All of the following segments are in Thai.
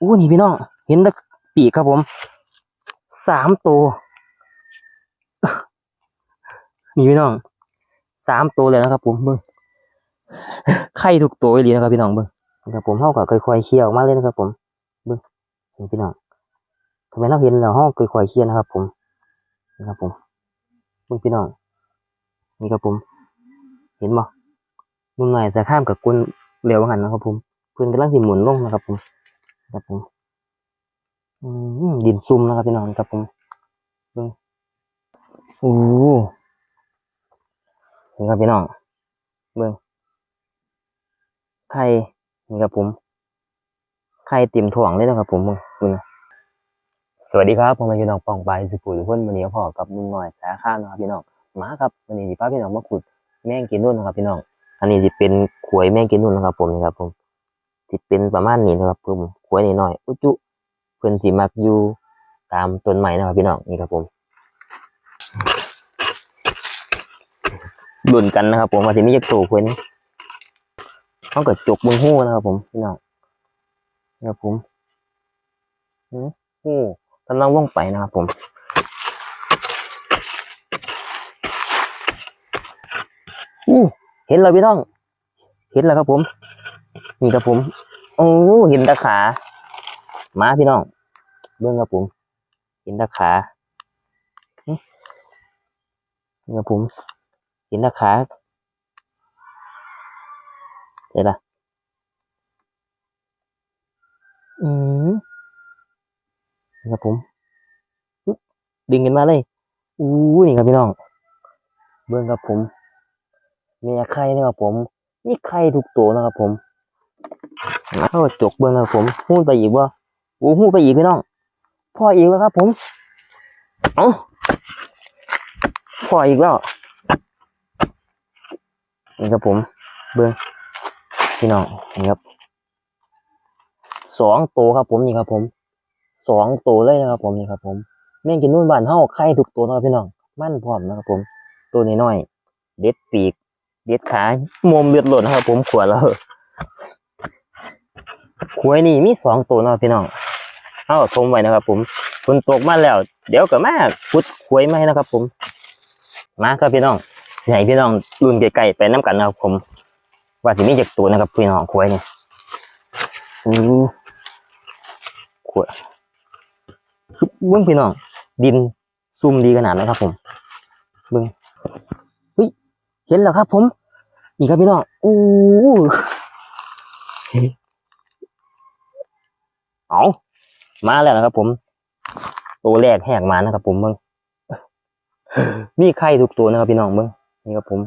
อู้นี่พี่น้อง เห็นตะปีกครับผม สามตัว นี่พี่น้อง สามตัวเลยนะครับ ผมเบิ้งไข่ทุกตัวเลยนะครับพี่น้องเบิ้งนะครับผมเท่ากับค่อยๆเคี่ยวมาเลยนะครับ ผม เบิ้งนี่พี่น้องทำไมเราเห็นแล้วห้องค่อยๆเคี่ยวนะครับ ผม นะครับผมเบิ้งพี่น้อง นี่ครับผม เห็นบ่มุมไหนจะข้ามกับกุนเร็วหันนะครับ ผมเพื่อนกำลังสิหมุนลงนะครับผม ครับผมอืมดินซุ่มนะครับพี่น้องครับผมเบิ่งโอ้นี่ครับพี่น้องเบิ่งไข่นี่ครับผมไข่เต็มถ่วงเลยนะครับผมเบิ่งเบิ่งสวัสดีครับผมเป็นพี่น้องปองปสุขุทุกคนวันนี้พ่อกับลุงหน่อยสาข้ามนะครับพี่น้องมาครับวันนี้สิพาพี่น้องมาขุดแมงกินนุ่นนะครับพี่น้องอันนี้จะเป็นขวยแมงกินนุ่นนะครับผมนี่ครับผม ที่เป็นประมาณนี้นะครับผมขวยนิดหน่อยอุจุเพื่อนสีมักอยู่ตามต้นไม้นะครับพี่น้องนี่ครับผมดุนกันนะครับ ผมว่าที่มีจะโตเพื่อนเขาเกิดจกบนหู้นะครับ ผมพี่น้องนี่ครับผมหูหูกำลังว่องไปนะครับผมอู้เห็นแล้วพี่น้อง เห็นแล้วครับผม นี่ครับผม โอ้เห็นตาขามาพี่น้อง เบื้องครับผม เห็นตาขาหึนี่ครับผม เห็นตาขาเดี๋ยวละอืมนี่ครับผมดึงกันมาเลยอู้นี่ครับพี่น้อง เบื้องครับผมมีไข่นะครับผม มีไข่ทุกตัวนะครับผม เอาจกเบื้องครับผมพูดไปอีกว่าโอ้โหไปอีกพี่น้องพ่ออีกแล้วครับ ผมเอ้าพ่ออีกแล้วนี่ครับผมเบิ้งพี่น้องนี่ครับสองโตครับผมนี่ครับ ผมสองโตเลยนะครับ ผมนี่ครับ ผมแม่งกินนู่นบ้านเฮาไข่ทุกตัวนะพี่น้องมั่นพร้อมนะครับ ผม ตัวน้อยๆเด็ดปีก เด็ดขาโมมเลือดหล่นนะครับ ผมขวดแล้ว ขวยนี่มีสองตัวนะพี่น้องเอาทมไว้นะครับ ผมฝนตกมาแล้ว เดี๋ยวก็มาพุดควยไหมาให้นะครับ ผมมาครับพี่น้องสิให้พี่น้องรุ่นไกลๆไปน้ำกันนะครับผมว่าสิมีจากตัวนะครับพี่น้องควยนี่อู้ขวดคือเบื้องพี่น้อง ดินซุ่มดีขนาดนะครับ ผมเบื้องเฮ้ยเห็นแล้วครับ ผม นี่ครับพี่น้องอู้ เอามาแล้วนะครับ ผม ตัวแรกแหกมานะครับ ผมเบิ้งมีไข่ทุกตัวนะครับ พี่น้องเบิ้งนี่ครับผม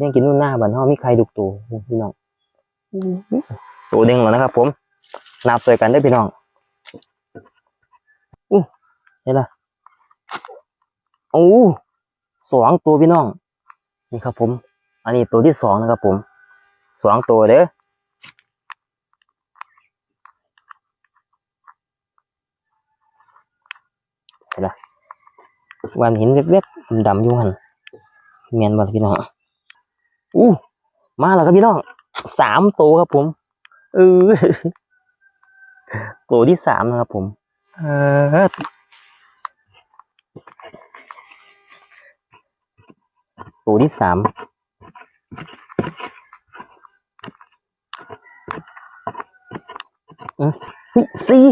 ยังกินนู่นหน้าบ้านเฮามีไข่ทุกตัวพี่น้องตัวเด้งแล้วนะครับ ผมนับตัวกันได้พี่น้องอู้เห็นละโอ้สองตัวพี่น้อง นี่ครับ ผม อันนี้ตัวที่สองนะครับ ผมสองตัวเด้อ วันเห็นเว็บๆดำๆอยู่หันเมียนบอลพี่น้องอู้มาแล้วครับพี่น้องสามตัวครับผมเออตัวที่สามนะครับผมเออตัวที่สามสี่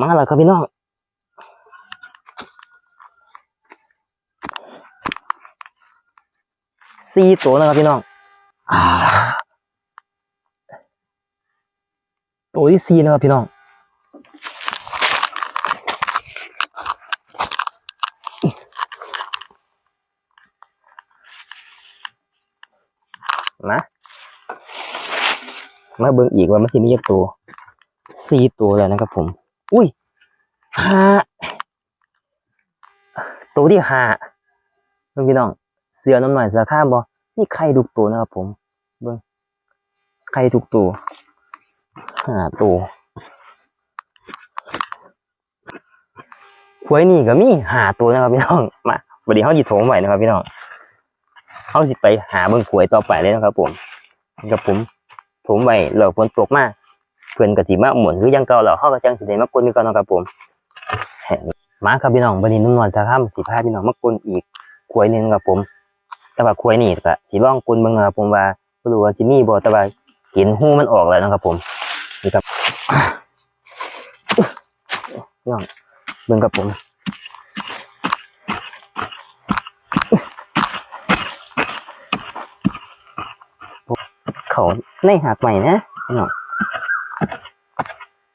มาแล้วครับพี่น้อง สี่ตัวนะครับพี่น้องอ่าตัวที่สี่นะครับพี่น้องมามาเบิ่งอีกว่ามันสิมีกี่ตัวสี่ตัวแล้วนะครับผม อุ้ยห้าตัวที่ห้าเบิ่งพี่น้อง เสือน้ำหน่อยเสือข้ามบ่ นี่ไข่ทุกตัวนะครับผม เบิ่งไข่ทุกตัวห้าตัวหวยนี่ก็มีหาตัวนะครับพี่น้อง มาวันนี้เขาจิโถมไว้นะครับพี่น้องเขาสิไปหาเบิ่งหวยต่อไปเลยนะครับ ผมกับผมโถมไว้เหลือฝนตกมากเพื่อนก็สิมาหมุนคือยังเก่าแล้วเฮาก็จังสิได้มากวนคือเก่าเนะครับผมมาครับพี่น้องบัดนี้นุ่มนวลจะทำสิพาพี่น้องมากวนอีกขวยหนึงครับผม แต่ว่าขวยนี่ก็สิลองกวนเบิ่งครับผมว่าบ่รู้ว่าสิมีบ่แต่ว่าเห็นหูมันออกแล้วนะครับ ผมนี่ครับพี่น้องเบิ่งครับผมเขาในหักใหม่นะพี่น้อง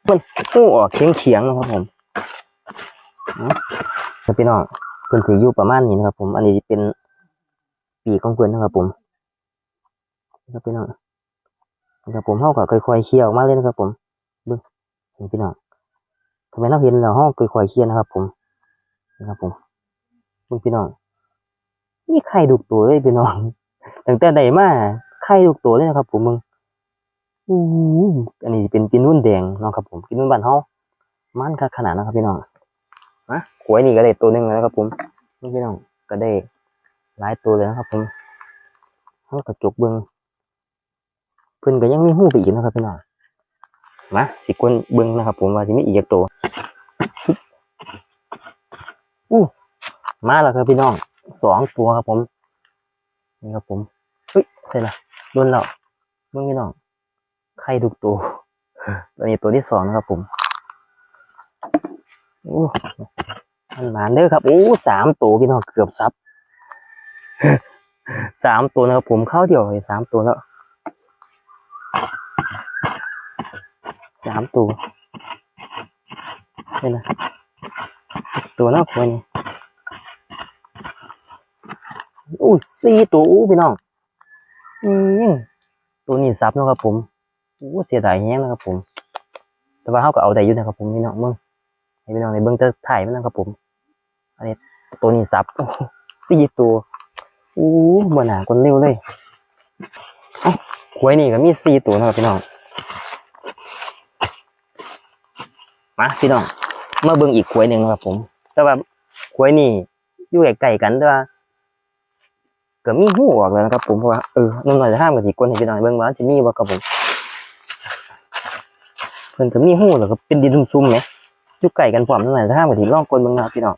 เพิ่นหูออกเฉียงเฉียงๆนะครับผมนะครับพี่น้องเพิ่นถืออยู่ประมาณนี้นะครับผม อันนี้เป็น ปีกของเพิ่นนะครับผมนะครับพี่น้องนะครับผมเฮาก็ค่อยๆเคี่ยวมาเลยนะครับ ผมเบิ่งเห็นพี่น้องทำไมเราเห็นแล้วเฮาค่อยๆเคี่ยวนะครับ ผมนะครับผมเบิ่งพี่น้องนี่ไข่ดุกตัวเลยพี่น้องตั้งแต่ใดมาไข่ทุกตัวเลยนะครับ ผมมึงอู้หูอันนี้เป็นกินนุ่นแดงนาะครับ ผมกินนุ่นบ้านเฮามันขนาดนะครับ พี่น้องนะขวยนี่ก็ได้ตัวหนึงแล้วครับ ผมพี่น้องก็ได้ หลายตัวเลยนะครับผมเฮากระจกเบิ่งเพิ่นก็ยังมีหูไปอีกนะครับพี่น้องมาสิกวนเบิ่งนะครับ ผมว่าสิมีอีกตัวอู้มาแล้วครับพี่น้องสองตัวครับผมนี่ครับผมเฮ้ยใช่ละโดนแล้วมึงพี่น้องไข่ทุกตัวตัวนี้ตัวที่สองนะครับผมโอ้มันหมานเด้อครับโอ้สามตัวพี่น้องเกือบซับ สามตัวนะครับผมเข้าเดี่ยวเลยสามตัวแล้วสามตัวใช่ละตัวน่าควรนี่อู้สี่ตัวอู้พี่น้องอืมตัวนี้ซับนะครับผมโอ้เสียดายแฮงนะครับผม แต่ว่าเขาก็เอาได้อยู่นะครับผมพี่น้องมึงพี่น้องในเบิ้องจะถ่ายมันนะครับผม อันนี้ตัวนี้ซับสี่ตัว อ้บ่หนาคนเร็วเลยเอ้าขวยนี่ก็มีสี่ตัวนะครับพี่น้อง มาพี่น้องมาเบิ้งอีกขวยหนึ่งนะครับผม แต่ว่าขวยนี่อยู่ใกล้ๆกันแต่ว่าก็มีหูออกแล้วนะครับผมเพราะว่าเออนุ่มหน่อยจะห้ามกับสีกวนให้พี่น้อยเบิ่งว่าสิมีบ่ครับผมเพิ่นก็มีหูแล้วก็เป็นดินซุ่มๆไหมอยู่ไก่กันพร้อมนุ่มหน่อยจะห้ามกับสีร่องกวนเบิ่งนะพี่น้อง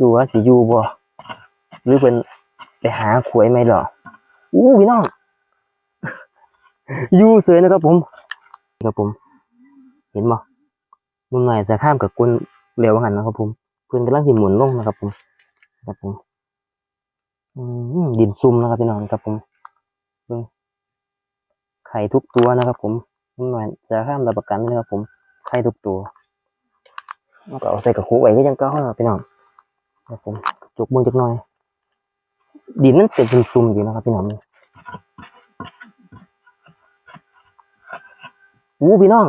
ดูว่าสิอยู่บ่หรือเพิ่นไปหาขวยไหมหรออู้พี่น้องอยู่เสยนะครับผมครับผม เห็นบ่นุ่มหน่อยจะข้ามกับกวนเร็วหันนะครับผมเพิ่นกำลังสิหมุนลงนะครับผมครับผมดินซุ่มนะครับพี่น้องครับผมไข่ทุกตัวนะครับ ผมนิดหน่อยจะข้ามรับประกันนะครับ ผมไข่ทุกตัวแล้วก็เอาใส่กระคุไว้ก็ยังเก้านะครับพี่น้อง ครับผมจุกมือจักหน่อย ดินมันเป็นซุ่มๆอยู่นะครับพี่น้องอู้พี่น้อง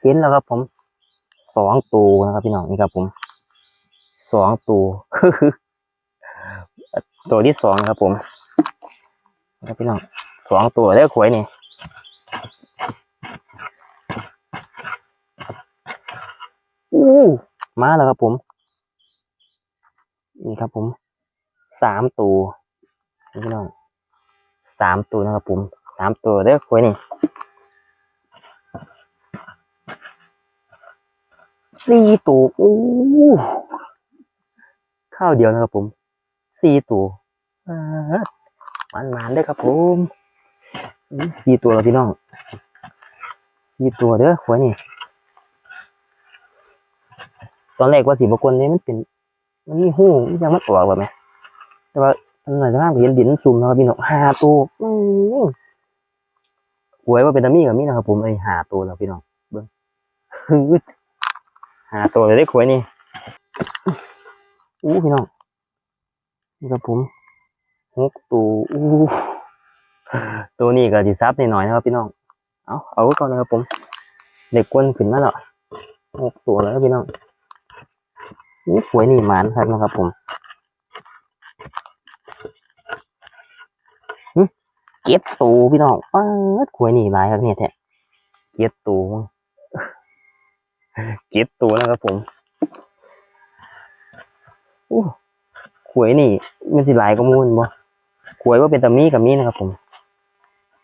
เห็นแล้วครับผมสองตัวนะครับพี่น้องนี่ครับผมสองตัวตัวที่สองครับผมนะครับพี่น้องสองตัวได้ขวยนี่อู้มาแล้วครับผม นี่ครับผมสามตัวนี่พี่น้องสามตัวนะครับผมสามตัวได้ขวยนี่สี่ตัวโอ้ข้าวเดียวนะครับผมสี่ตัวมันมันๆเด้อครับผมสี่ตัวแล้วพี่น้องสี่ตัวเด้อหัวนี่ตอนแรกว่าสีบกวนนี่มันเป็น มันมีหูมันยังมันออกแบบไหมแต่ว่าอันไหนจะห้ามเห็นดินซุ่มนะครับพี่น้องห้าตัวอื้อหวยว่าเป็นดัมมี่กับมี่นะครับ ผมไอห้าตัวแล้วพี่น้องเบิ้งฮึดห้าตัวเลยได้หวยนี่อู้พี่น้องนี่ครับผมหกตัวอู้ตัวนี้ก็สิซับหน่อยๆนะครับพี่น้องเอาเอาไว้ก่อนนะครับผมเด็กกวนขึ้นมาแล้วหกตัวแล้วพี่น้อง อู้สวยนี่หมานครับนะครับผมเก็บตัวพี่น้องป้าดขวยนี่หลาครับเนี่ยแท้เก็บตัวมั้งเก็บตัวนะครับผมอู้ขวยนี่มันสิหลายก็มูลบ่ขวยว่าเป็นตามีกับมีนะครับผม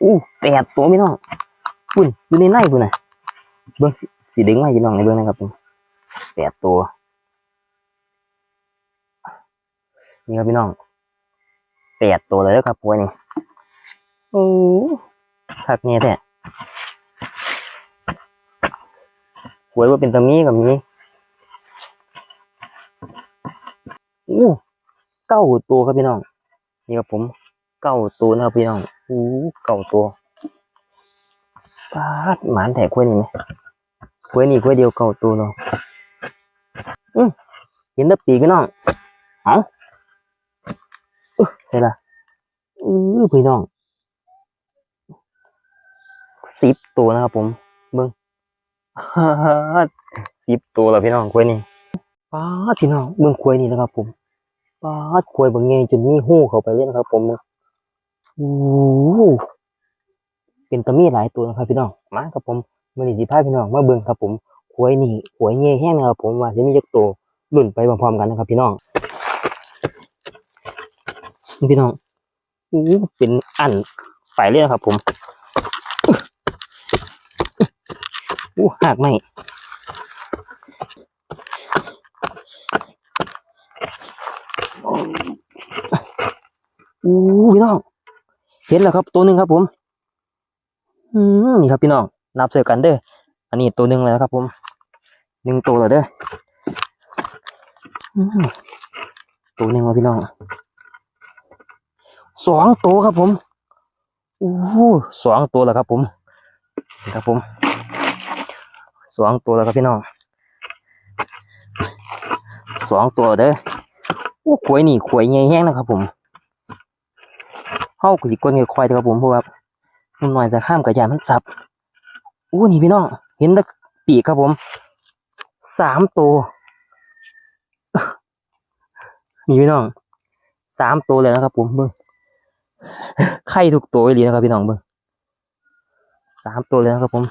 อู้แปดตัวพี่น้องคุณอยู่ในในคุณน่ะเบิ้งสีดึงมาให้พี่น้องในเบิ้งนะครับผมแปดตัว นี่ครับพี่น้องแปดตัวเลยเด้อครับปวยนี่โอ้คักเนี่ยแท้ปวยว่าเป็นตะมีกับมีอู้เก้าตัวครับพี่น้อง นี่ครับผมเก้าตัวนะครับพี่น้องอู้เก้าตัวปาดหมานแถกล้วยนี่ไหมกล้วยนี่กล้วยเดียวเก้าตัวเนาะอืมเห็นแตะปีกพี่น้อง เอาอื้อใช่ละอือพี่น้องสิบตัวนะครับผมเบิ้งสิบตัวแล้วพี่น้องกล้วยนี่ปาดพี่น้องเบิ้งกล้วยนี่นะครับผมปาดควยบางเงยจนนี่หู้เข้าไปเลยนะครับ ผมโอ้โหเป็นตะมีหลายตัวนะครับพี่น้องมาครับผมมันนี่สิพาพี่น้องมาเบิ่งครับผมควยนี่ควยเงยแห้งนะครับผมว่าจะมีจักตัวลุ่นไปพร้อมๆกันนะครับพี่น้องนี่ พี่น้องโอ้เป็นอันไปเลยนะครับ ผมอู้หักไหมอู้พี่น้อง เห็นแล้วครับ ตัวหนึ่งครับ ผม อืมนี่ครับพี่น้องนับเสือกันเด้ออันนี้ตัวหนึ่งแล้วครับ ผมหนึ่งตัวแล้วเด้อตัวหนึ่งแล้วพี่น้อง สองตัวครับผมอู้หูสองตัวแล้วครับผมครับผมสองตัวแล้วครับพี่น้องสองตัวเด้อโอ้ขวยนี่ขวยใหญ่แห้งนะครับ ผมเข้ากุจิกวนกับควายครับผมเพราะว่ามันหน่อยจะข้ามกับยานมันสับอู้นี่พี่น้องเห็นตะปีกครับผมสามตัวนี่พี่น้องสามตัวเลยนะครับผมเบิ้ง ไข่ทุกตัวเลยนะครับพี่น้องเบิ้งสามตัวเลยนะครับผม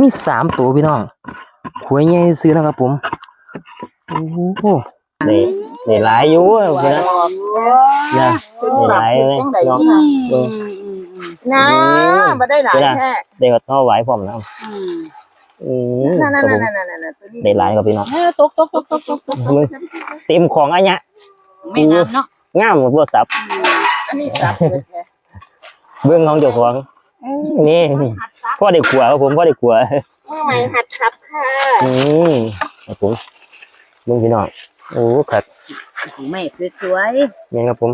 มีสามตัวพี่น้องหวยใหญ่ซื้อนะครับผม โอ้โหนี่นี่หลายอยู่อะเพื่อนนะเนี่ยนี่หลายเลยจังไดเนาะนี่เออนะบ่ได้หลายแท้เด็กก็ท่อไหวพร้อมแล้ว อืมอืมนั่นครับผมๆๆๆๆตัวนี้ได้หลายครับพี่น้องเออตกตกตกตกตกตกเต็มของอันเนี้ยไม่งามเนาะงามหมดบทสับอันนี้สับเลยแท้เบื้องของเจ้าของนี่นี่พ่อได้ขัวครับผมพ่อได้ขัวเมื่อไหร่หัดครับค่ะอืมครับผมเบื้องพี่น้องโอ้ครับไม่สวยนี่ครับผม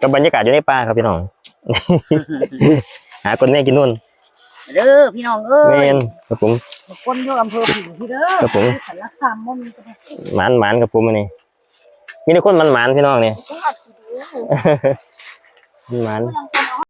กับบรรยากาศอยู่ในป่าครับพี่น้องหาคนแม่กินนู่นๆ เด้อพี่น้องเอ้แม่ยนครับผม คนอยู่อำเภอผิวที่เด้อครับผม สารคามบ่มีก็ได้หมานหมานครับผมอันนี้มีแต่คนมันหมานพี่น้องเนี่ยจังหวัดที่ดีมันหมานยังไป